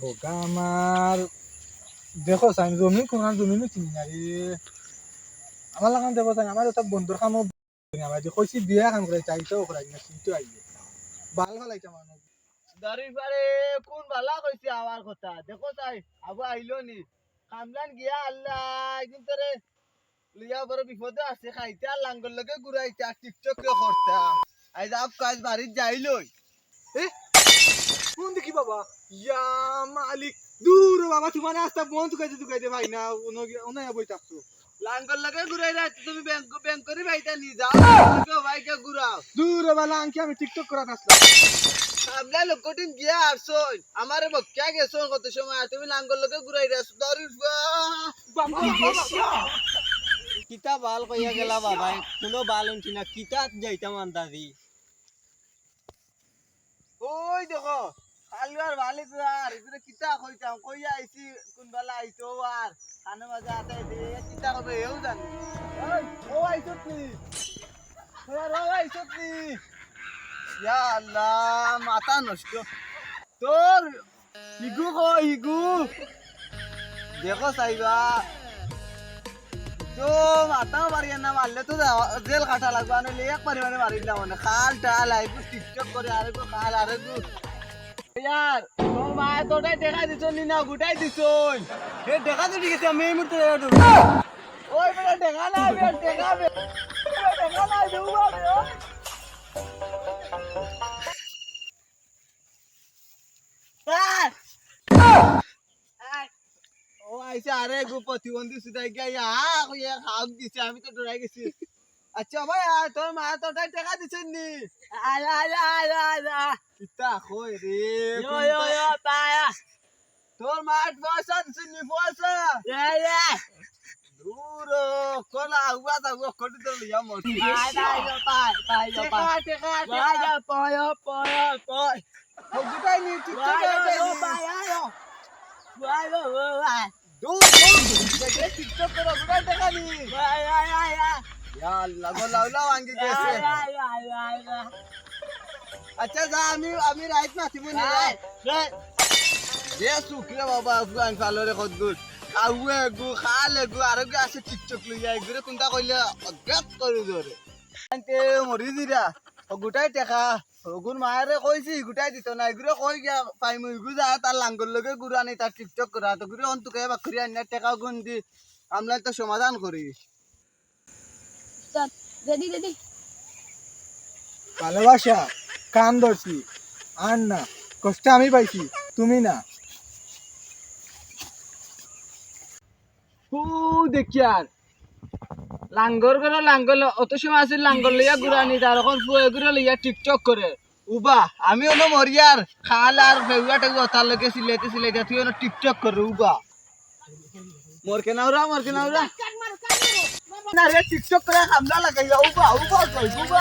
বোকা আমার দেখো চাই জমিন কোনার জমিনও চিনি না রে আমার লাগান দেবো চাই আমার এটা বন্ধুর কামও আমার যে কইছি বিয়া কাম করে চাইতো ওরা না কিন্তু আইয়ে ভালো ভালো মানুষ দাঁড়ি পারে কোন বালা কইছে আমার কথা? দেখো তাই আবু আইলো নি? কামলান গিয়া আল্লাহ কিন্তু রে লিয়া বড় বিপদে আছে। খাইতে আর লাঙ্গল লগে ঘুরাইতে আর টিকটক করতে আইজ আপ কাজ বাড়ির যাইলই কোন দেখি বাবা? ইয়া মালিক দূর বাবা তোমার রাস্তা বন্ধ করে দিতে দে ভাই না ওনা বই থাকতো লাঙ্গল লগে ঘুরাই রাখতে তুমি ব্যাংক ব্যাংক করে ভাইটা নি যাও কেউ ভাইকে ঘুরাও। দূর বাবা আঙ্কি আমি টিকটক করা আসলাম। কামলা লোকটিন গিয়া আসছই আমারে বক্কা গেছন কত সময় আর তুমি লাঙ্গল লগে ঘুরাই রাখছো দাঁড়ি কিতা বাল কইয়া গেলা বাবা কোনো বাল উঠি না কিতা যাইতাম আন্দাজি। ওই দেখো কালুয়ার বালি আর এগুলো কিতা কইতাম কইয়া আইছি? কোন বেলা আইতো আর? খানে মাঝে আতে দে, কিতা কবে এও জানি। ও আইছত নি। ওরা ও আইছত নি। ইয়া আল্লাহ, মাথা নষ্ট। তোর ইগু কো ইগু। দেখো সাইবা তো মাথা মারিয়া না মারলে তো জেল কাটা লাগবে। আনলে এক পরিমাণে মারি দিলাম মানে। খাল, টাল আইবু টিকটক করে আরেকু খাল আরেকু ইয়ার তোর মা তোটাই দেখা দিছ নি না গুটাই দিছ এ দেখা তো ঠিক আছে আমি এই মুহূর্তে ওই বেটা, দেখা না দেখা দেখা না আইসা আরে গো প্রতিবন্ধী সুদাই গিয়া ইয়া দিছে, আমি তো ডরাই গেছি। আচ্ছা ভাই তোর মা তোটাই টাকা দিছেন নি? আলা আলা আলা আলা কিতা কই রে Yo, yo, yo, para. তোর মা পয়সা দিছেন নি পয়সা Ya, ya. দূর কোলা আগুয়া আগুয়া কোটি তো লিয়া মরছি Ay, ay, yo, para, para, yo, টেকা para. টেকা Ya, ya, pollo, pollo, pollo. গুটাই নি ঠিক Ya, yo, yo, আছে para, ya, yo. Ya, yo, yo, ya. দূর দূর দেখে টিকটক করে গুটাই টাকা নি Ya, ya, ya, ya. ইয়া আল্লাহ গো লাউলা আঙ্গে Ya, গেছে ya, ya, ya, ya. আচ্ছা যা আমি আমি রাইট মাতিব নি Ay, যে শুক্রে বাবা আফগান ফালরে কদ্দুর কাউয়ে গু খালে গু আর গু আছে টিকটক লই যাই গুরে কোনটা কইলে অজ্ঞাত করে ধরে আনতে মরি দিরা ও গুটাই টেকা। ওগুন মায়েরে কইছি গুটাই দিত না। এগুলো কই গিয়া পাইমু ইগু যা তার লাঙ্গল লগে গুরু আনি তার টিকটক করা তো গুরু অন্তুকে বাকরি আনি টেকা গুন দি। আমরা তো সমাধান করি. ভালোবাসা। কান ধরছি। আর না, কষ্ট আমি পাইছি, তুমি না। দেখি আর। লাঙ্গর করে লাঙ্গল, অত সময় আছে লাঙ্গল লইয়া গুরানি তার এখন ফুয়ে লইয়া টিকটক করে। উবা, আমি হলো মরিয়ার খাল আর ফেউয়া টেগুয়া তার লগে সিলাইতে সিলাইতে তুই হলো টিকটক করে উবা। মোর কে নাউরা মোর কে নাউরা না রে টিকটক করে হামলা লাগাইয়া, উবা উবা উবা